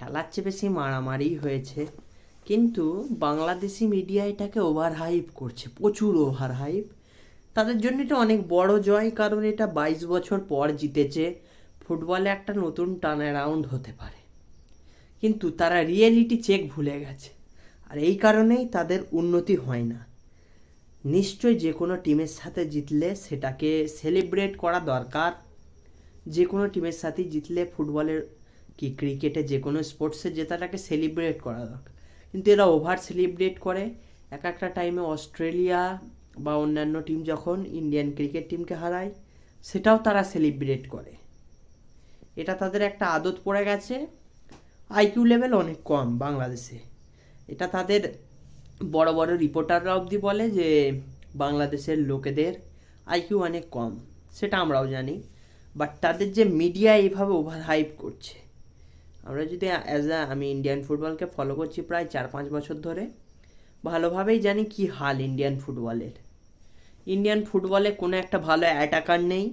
খেলার চেয়ে বেশি মারামারি হয়েছে। কিন্তু বাংলাদেশি মিডিয়া এটাকে ওভার হাইপ করছে, প্রচুর ওভার হাইপ তাদের জন্য এটা অনেক বড় জয়, কারণ এটা বাইশ বছর পর জিতেছে। ফুটবলে একটা নতুন টার্ন অ্যারাউন্ড হতে পারে। কিন্তু তারা রিয়েলিটি চেক ভুলে গেছে। আর এই কারণেই তাদের উন্নতি হয় না। নিশ্চয়ই যে কোনো টিমের সাথে জিতলে সেটাকে সেলিব্রেট করা দরকার। যে কোনো টিমের সাথে জিতলে ফুটবলের কি ক্রিকেটে যে কোনো স্পোর্টসে জেতাটাকে সেলিব্রেট করা দরকার। কিন্তু এরা ওভার সেলিব্রেট করে। এক একটা টাইমে অস্ট্রেলিয়া বা অন্যান্য টিম যখন ইন্ডিয়ান ক্রিকেট টিমকে হারায়, সেটাও তারা সেলিব্রেট করে। এটা তাদের একটা আদত পড়ে গেছে। আইকিউ লেভেল অনেক কম বাংলাদেশে। এটা তাদের বড় বড় রিপোর্টাররা অবধি বলে যে বাংলাদেশের লোকেদের আইকিউ অনেক কম। সেটা আমরাও জানি। বাট তাদের যে মিডিয়া এইভাবে ওভার হাইপ করছে আমরা যদি অ্যাজ আ আমি ইন্ডিয়ান ফুটবলকে ফলো করছি প্রায় চার পাঁচ বছর ধরে, ভালোভাবেই জানি কি হাল ইন্ডিয়ান ফুটবলের ইন্ডিয়ান ফুটবলে কোনো একটা ভালো অ্যাটাকার নেই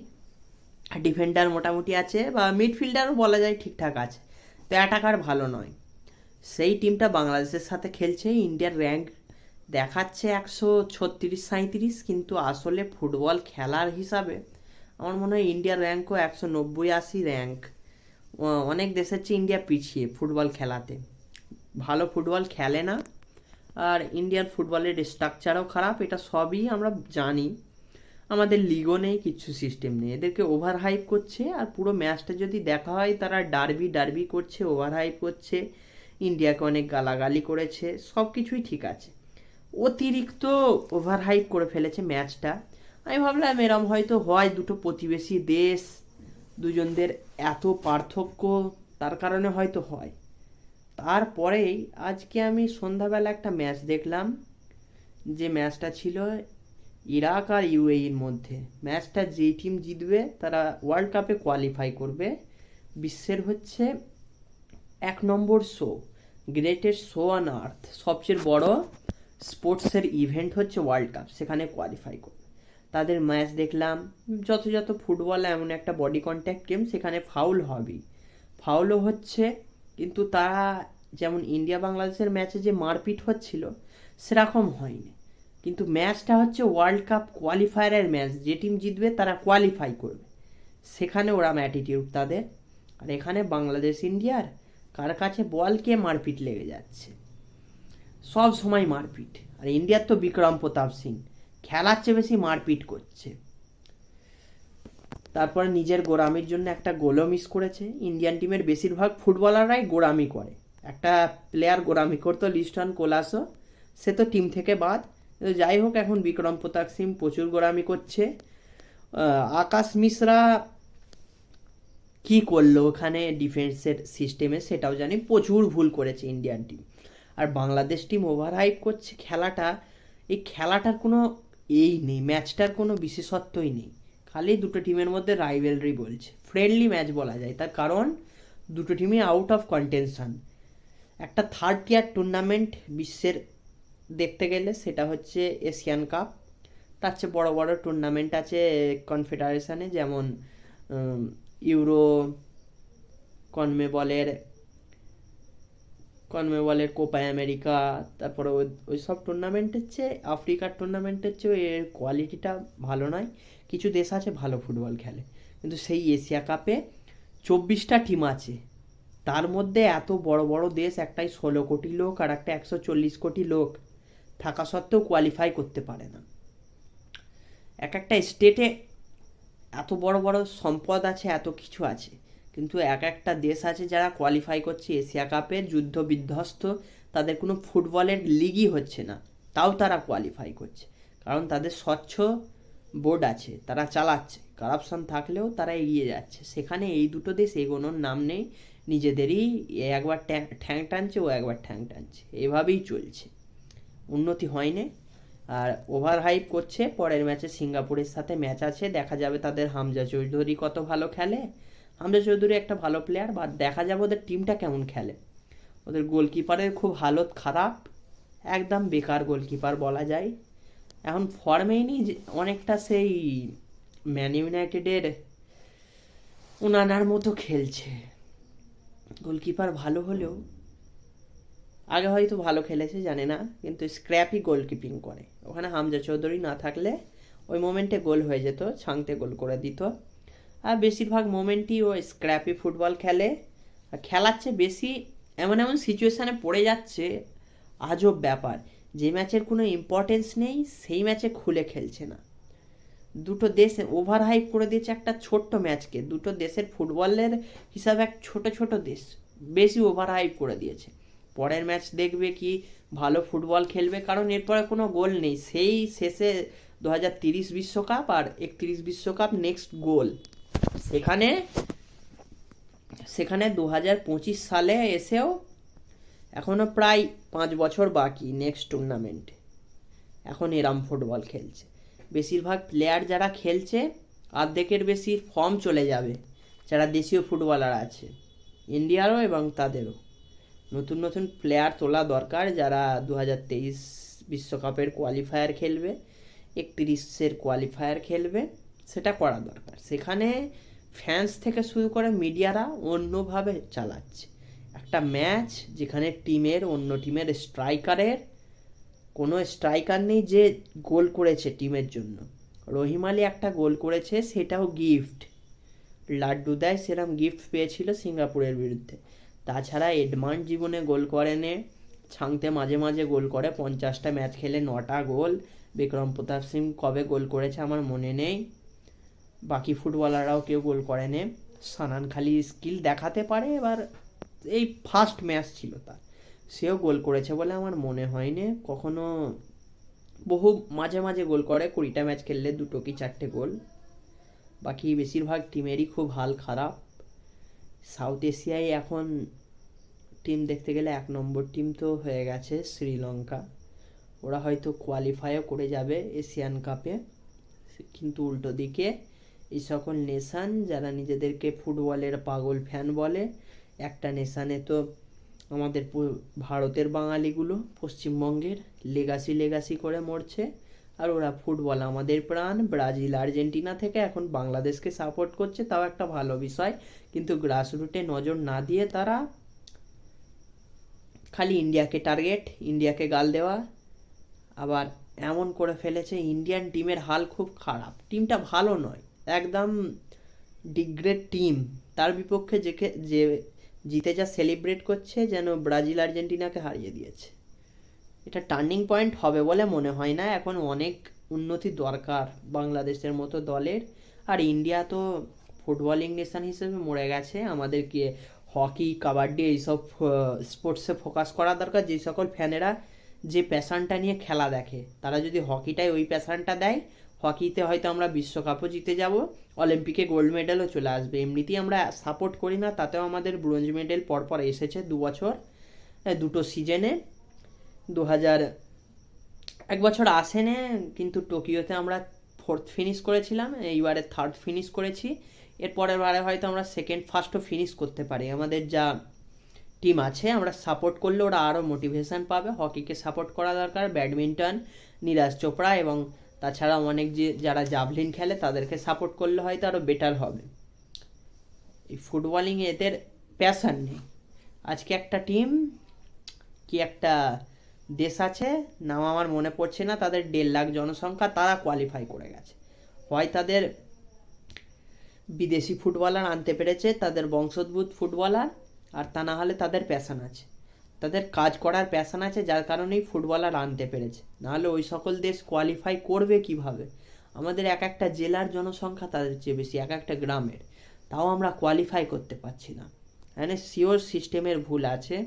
ডিফেন্ডার মোটামুটি আছে, বা মিডফিল্ডারও বলা যায় ঠিকঠাক আছে, তো অ্যাটাকার ভালো নয়। সেই টিমটা বাংলাদেশের সাথে খেলছে ইন্ডিয়ার র্যাঙ্ক দেখাচ্ছে একশো ছত্রিশ সাঁইত্রিশ, কিন্তু আসলে ফুটবল খেলার হিসাবে আমার মনে হয় ইন্ডিয়ার র্যাঙ্কও একশো নব্বই আশি র্যাঙ্ক অনেক দেশের চেয়ে ইন্ডিয়া পিছিয়ে ফুটবল খেলাতে। ভালো ফুটবল খেলে না, আর ইন্ডিয়ার ফুটবলের স্ট্রাকচারও খারাপ, এটা সবই আমরা জানি। আমাদের লিগও নেই, কিছু সিস্টেম নেই। এদেরকে ওভার হাইপ করছে, আর পুরো ম্যাচটা যদি দেখা হয়, তারা ডার্বি ডার্বি করছে ওভার হাইপ করছে ইন্ডিয়াকে অনেক গালাগালি করেছে সব কিছুই ঠিক আছে। অতিরিক্ত ওভার হাইপ করে ফেলেছে ম্যাচটা আমি ভাবলাম এরম হয়তো হয়, দুটো প্রতিবেশী দেশ দুজনদের এত পার্থক্য তার কারণে হয়তো হয়। তারপরেই আজকে আমি সন্ধ্যাবেলা একটা ম্যাচ দেখলাম, যে ম্যাচটা ছিল ইরাক আর ইউএইর মধ্যে। ম্যাচটা যেই টিম জিতবে, তারা ওয়ার্ল্ড কাপে কোয়ালিফাই করবে। বিশ্বের হচ্ছে এক number show greatest show on earth সবচেয়ে বড় স্পোর্টসের ইভেন্ট হচ্ছে ওয়ার্ল্ড কাপ সেখানে কোয়ালিফাই করবে। তাদের ম্যাচ দেখলাম। যথাযথ ফুটবল এমন একটা বডি কন্ট্যাক্ট গেম সেখানে ফাউল হবেই। ফাউলও হচ্ছে, কিন্তু তারা যেমন ইন্ডিয়া বাংলাদেশের ম্যাচে যে মারপিট হচ্ছিল, সেরকম হয়নি। কিন্তু ম্যাচটা হচ্ছে ওয়ার্ল্ড কাপ কোয়ালিফায়ারের ম্যাচ যে টিম জিতবে তারা কোয়ালিফাই করবে। সেখানে ওরা অ্যাটিটিউড তাদের। আর এখানে বাংলাদেশ ইন্ডিয়ার কার কাছে বল কে মারপিট লেগে যাচ্ছে? সব সময় মারপিট। আর ইন্ডিয়ার তো বিক্রম প্রতাপ সিং। খেলার চেয়ে বেশি মারপিট করছে। তারপরে নিজের গোড়ামির জন্য একটা গোলও মিস করেছে। ইন্ডিয়ান টিমের বেশিরভাগ ফুটবলাররাই গোড়ামি করে। একটা প্লেয়ার গোড়ামি করতো লিস্টন কোলাসো। সে তো টিম থেকে বাদ। যাই হোক, এখন বিক্রম প্রতাপ সিং প্রচুর গোড়ামি করছে। আকাশ মিশ্রা কি করল ওখানে ডিফেন্সের সিস্টেমে সেটাও জানি। প্রচুর ভুল করেছে ইন্ডিয়ান টিম আর বাংলাদেশ টিম ওভার হাইপ করছে খেলাটা। এই খেলাটার কোনো এই নেই, ম্যাচটার কোনো বিশেষত্বই নেই। খালি দুটো টিমের মধ্যে রাইভেলরি বলছে। ফ্রেন্ডলি ম্যাচ বলা যায়, তার কারণ দুটো টিমই আউট অফ কন্টেনশন একটা থার্ড টিয়ার টুর্নামেন্ট বিশ্বের দেখতে গেলে সেটা হচ্ছে এশিয়ান কাপ তার চেয়ে বড় বড় টুর্নামেন্ট আছে কনফেডারেশনে যেমন ইউরো কনমেবলের কনমেবলের কোপা আমেরিকা তারপরে ওই ওই সব টুর্নামেন্টের চেয়ে আফ্রিকার টুর্নামেন্টের চেয়ে এর কোয়ালিটিটা ভালো নয়। কিছু দেশ আছে ভালো ফুটবল খেলে। কিন্তু সেই এশিয়া কাপে চব্বিশটা টিম আছে। তার মধ্যে এত বড় বড় দেশ, একটাই ষোলো কোটি লোক আর একটা একশো চল্লিশ কোটি লোক। থাকা সত্ত্বেও কোয়ালিফাই করতে পারে না। এক একটা স্টেটে এত বড় বড় সম্পদ আছে, এত কিছু আছে। কিন্তু এক একটা দেশ আছে যারা কোয়ালিফাই করছে এশিয়া কাপের যুদ্ধ বিধ্বস্ত, তাদের কোনো ফুটবলের লিগই হচ্ছে না। তাও তারা কোয়ালিফাই করছে। কারণ তাদের স্বচ্ছ বোর্ড আছে, তারা চালাচ্ছে। কারাপশন থাকলেও তারা এগিয়ে যাচ্ছে। সেখানে এই দুটো দেশ এগোনোর নাম নেই। নিজেদেরই একবার ঠ্যাং টানছে, ও একবার ঠ্যাং টানছে। এভাবেই চলছে। উন্নতি হয়নি। আর ওভার হাইপ করছে। পরের ম্যাচে সিঙ্গাপুরের সাথে ম্যাচ আছে। দেখা যাবে তাদের হামজা চৌধুরী কত ভালো খেলে। হামজা চৌধুরী একটা ভালো প্লেয়ার বা দেখা যাবে ওদের টিমটা কেমন খেলে। ওদের গোলকিপারের খুব হালত খারাপ, একদম বেকার গোলকিপার বলা যায়। এখন ফর্মেই নেই অনেকটা সেই ম্যান ইউনাইটেডের উনানার মতো খেলছে। গোলকিপার ভালো হলেও, আগে হয়তো ভালো খেলেছে, জানে না, কিন্তু স্ক্র্যাপই গোলকিপিং করে। ওখানে হামজা চৌধুরী না থাকলে ওই মোমেন্টে গোল হয়ে যেত, ছাংতে গোল করে দিত। বেশিরভাগ মোমেন্টই ও স্ক্র্যাপি ফুটবল খেলে। আর খেলার চেয়ে বেশি এমন এমন সিচুয়েশানে পড়ে যাচ্ছে, আজব ব্যাপার। যে ম্যাচের কোনো ইম্পর্টেন্স নেই, সেই ম্যাচে খুলে খেলছে না। দুটো দেশ ওভার হাইপ করে দিয়েছে একটা ছোট্ট ম্যাচকে দুটো দেশের ফুটবলের হিসাবে এক ছোট ছোট দেশ। বেশি ওভার হাইপ করে দিয়েছে। পরের ম্যাচ দেখবে কি, ভালো ফুটবল খেলবে, কারণ এরপরে কোনো গোল নেই। সেই শেষে দু হাজার তিরিশ বিশ্বকাপ আর একত্রিশ বিশ্বকাপ নেক্সট গোল সেখানে সেখানে দু হাজার পঁচিশ সালে এসেও এখনও প্রায় পাঁচ বছর বাকি নেক্সট টুর্নামেন্টে এখন এরাম ফুটবল খেলছে। বেশিরভাগ প্লেয়ার যারা খেলছে, অর্ধেকের বেশি ফর্ম চলে যাবে, যারা দেশীয় ফুটবলার আছে। ইন্ডিয়ারও এবং তাদেরও। নতুন নতুন প্লেয়ার তোলা দরকার যারা দু হাজার তেইশ বিশ্বকাপের কোয়ালিফায়ার খেলবে, একত্রিশের কোয়ালিফায়ার খেলবে, সেটা করা দরকার। সেখানে ফ্যান্স থেকে শুরু করে মিডিয়ারা অন্যভাবে চালাচ্ছে। একটা ম্যাচ যেখানে টিমের অন্য টিমের স্ট্রাইকারের কোনো স্ট্রাইকার নেই যে গোল করেছে টিমের জন্য। রহিম আলী একটা গোল করেছে, সেটাও গিফট লাড্ডু দেয়, সেরম গিফট পেয়েছিল সিঙ্গাপুরের বিরুদ্ধে। তাছাড়া এডমান্ড জীবনে গোল করেনে, ছাংতে মাঝে মাঝে গোল করে, পঞ্চাশটা ম্যাচ খেলে নটা গোল। বিক্রম প্রতাপ সিং কবে গোল করেছে আমার মনে নেই। বাকি ফুটবলাররাও কেউ গোল করেনি। সানান খালি স্কিল দেখাতে পারে, এবার এই ফার্স্ট ম্যাচ ছিল তার। সেও গোল করেছে বলে আমার মনে হয়নি। কখনো বহু মাঝে মাঝে গোল করে, কুড়িটা ম্যাচ খেললে দুটো কি চারটে গোল। বাকি বেশিরভাগ টিমেরই খুব হাল খারাপ। সাউথ এশিয়ায় এখন টিম দেখতে গেলে এক নম্বর টিম তো হয়ে গেছে শ্রীলঙ্কা। ওরা হয়তো কোয়ালিফাইও করে যাবে এশিয়ান কাপে কিন্তু উল্টো দিকে এই সকল নেশান যারা নিজেদেরকে ফুটবলের পাগল ফ্যান বলে, একটা নেশানে তো আমাদের ভারতের বাঙালিগুলো পশ্চিমবঙ্গের লেগাসি লেগাসি করে মরছে। আর ওরা ফুটবল আমাদের প্রাণ, ব্রাজিল, আর্জেন্টিনা থেকে এখন বাংলাদেশকে সাপোর্ট করছে, তাও একটা ভালো বিষয়। কিন্তু গ্রাসরুটে নজর না দিয়ে তারা খালি ইন্ডিয়াকে টার্গেট ইন্ডিয়াকে গাল দেওয়া। আবার এমন করে ফেলেছে, ইন্ডিয়ান টিমের হাল খুব খারাপ। টিমটা ভালো নয়। একদম ডিগ্রেড টিম। তার বিপক্ষে যে যে জিতে যা সেলিব্রেট করছে, যেন ব্রাজিল আর্জেন্টিনাকে হারিয়ে দিয়েছে। এটা টার্নিং পয়েন্ট হবে বলে মনে হয় না। এখন অনেক উন্নতি দরকার বাংলাদেশের মতো দলের। আর ইন্ডিয়া তো ফুটবলিং নেশন হিসেবে মরে গেছে। আমাদেরকে হকি, কাবাডি এইসব স্পোর্টসে ফোকাস করা দরকার। যে সকল ফ্যানেরা যে প্যাশনটা নিয়ে খেলা দেখে, তারা যদি হকিটায় ওই প্যাশনটা দেয় হকিতে হয়তো আমরা বিশ্বকাপও জিতে যাব, অলিম্পিকে গোল্ড মেডেলও চলে আসবে। এমনিতেই আমরা সাপোর্ট করি না, তাতেও আমাদের ব্রোঞ্জ মেডেল পরপর এসেছে দু বছর দুটো সিজনে দু হাজার এক বছর আসেনে, কিন্তু টোকিওতে আমরা ফোর্থ ফিনিশ করেছিলাম, এইবারে থার্ড ফিনিশ করেছি। এর পরের বারে হয়তো আমরা সেকেন্ড ফার্স্টও ফিনিশ করতে পারি। আমাদের যা টিম আছে, আমরা সাপোর্ট করলে ওরা আরও মোটিভেশন পাবে। হকিকে সাপোর্ট করা দরকার, ব্যাডমিন্টন, নীরাজ চোপড়া এবং তাছাড়া অনেক যে, যারা জাভলিন খেলে তাদেরকে সাপোর্ট করলে হয়তো আরও বেটার হবে। এই ফুটবলিংয়ে এদের প্যাশন নেই। আজকে একটা টিম কি একটা দেশ আছে, নাম আমার মনে পড়ছে না, তাদের দেড় লাখ জনসংখ্যা, তারা কোয়ালিফাই করে গেছে। হয় তাদের বিদেশি ফুটবলার আনতে পেরেছে, তাদের বংশোদ্ভূত ফুটবলার আর তা না হলে তাদের প্যাশন আছে। তাদের কাজ করার প্যাশন আছে, যার কারণেই ফুটবলার আনতে পেরেছে। নাহলে ওই সকল দেশ কোয়ালিফাই করবে কীভাবে? আমাদের এক একটা জেলার জনসংখ্যা তাদের চেয়ে বেশি, এক একটা গ্রামের। তাও আমরা কোয়ালিফাই করতে পারছি না। মানে শিওর সিস্টেমের ভুল আছে।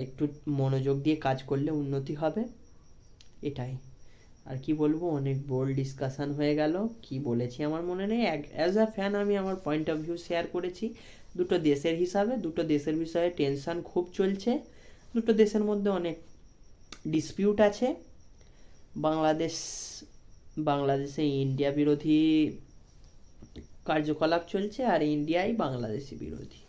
একটু মনোযোগ দিয়ে কাজ করলে উন্নতি হবে। এটাই। আর কি বলব, অনেক বোল্ড ডিসকাশন হয়ে গেল। কি বলেছি আমার মনে নেই। অ্যাজ আ ফ্যান আমি আমার পয়েন্ট অফ ভিউ শেয়ার করেছি। দুটো দেশের হিসাবে, দুটো দেশের বিষয়ে টেনশন খুব চলছে। দুটো দেশের মধ্যে অনেক ডিসপিউট আছে। বাংলাদেশ, বাংলাদেশে ইন্ডিয়া বিরোধী কার্যকলাপ চলছে আর ইন্ডিয়াই বাংলাদেশি বিরোধী।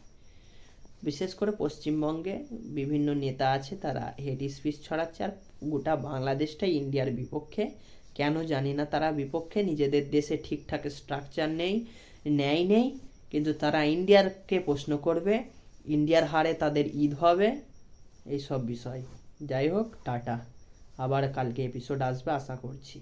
বিশেষ করে পশ্চিমবঙ্গে বিভিন্ন নেতা আছে, তারা হেড স্পিচ ছড়াচ্ছে আর গোটা বাংলাদেশটাই ইন্ডিয়ার বিপক্ষে। কেন জানি না, তারা বিপক্ষে নিজেদের দেশে ঠিকঠাক স্ট্রাকচার নেই ন্যায় নেই। কিন্তু তারা ইন্ডিয়ারকে প্রশ্ন করবে, ইন্ডিয়ার হারে তাদের ঈদ হবে, এই সব বিষয়। যাই হোক, টাটা। আবার কালকে এপিসোড আসবে, আশা করছি।